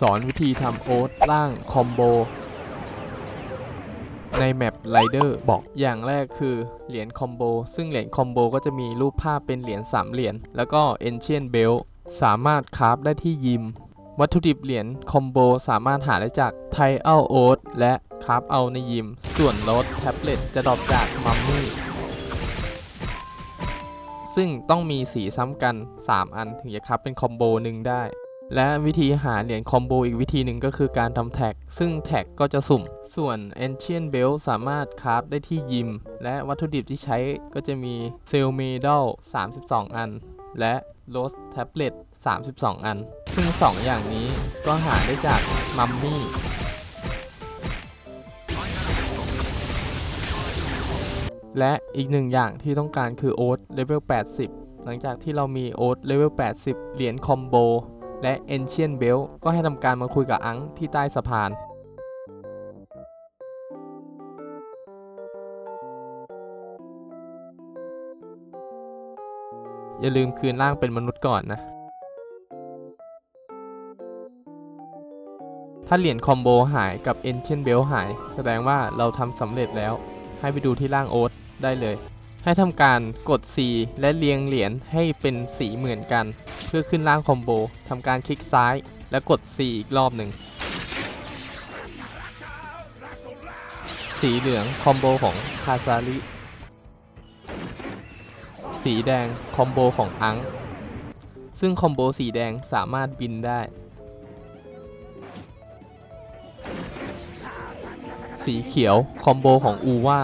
สอนวิธีทำโอ๊ตล่างคอมโบ ในแมปไรเดอร์บอกอย่างแรกคือ เหรียญคอมโบ ซึ่งเหรียญคอมโบก็จะมีรูปภาพเป็นเหรียญ3เหรียญแล้วก็ Ancient Belt สามารถคราฟได้ที่ยิม วัตถุดิบเหรียญคอมโบสามารถหาได้จากไทเอาโอ๊ตและคราฟเอาในยิม ส่วนรถแท็บเล็ตจะดรอปจากมัมมี่ซึ่งต้องมีสีซ้ำกัน 3 อันถึงจะครับเป็นคอมโบหนึ่งได้ และวิธีหาเหรียญคอมโบอีกวิธีหนึ่งก็คือการทำแท็ก ซึ่งแท็กก็จะสุ่ม ส่วน Ancient Belt สามารถคราฟได้ที่ยิม และวัตถุดิบที่ใช้ก็จะมีเซลเมดัล32 อัน และโรสแท็บเล็ต32 อัน ซึ่ง 2 อย่างนี้ก็หาได้จากมัมมี่และอีกหนึ่งอย่างที่ต้องการคือโอ๊ตเลเวล80 หลังจากที่เรามีโอ๊ตเลเวล80 เหรียญคอมโบ และ Ancient Belt ก็ให้ทำการมาคุยกับอังที่ใต้สะพาน อย่าลืมคืนร่างเป็นมนุษย์ก่อนนะ ถ้าเหรียญคอมโบหายกับ Ancient Belt หาย แสดงว่าเราทำสำเร็จแล้ว ให้ไปดูที่ร่างโอ๊ตได้เลย ให้ทำการกด C และเรียงเหรียญให้เป็นสีเหมือนกัน เพื่อขึ้นร่างคอมโบทำการคลิกซ้ายแล้วกด C อีกรอบหนึ่ง สีเหลืองคอมโบของคาซาริสีแดงคอมโบของอัง ซึ่งคอมโบสีแดงสามารถบินได้ สีเขียวคอมโบของอูว่า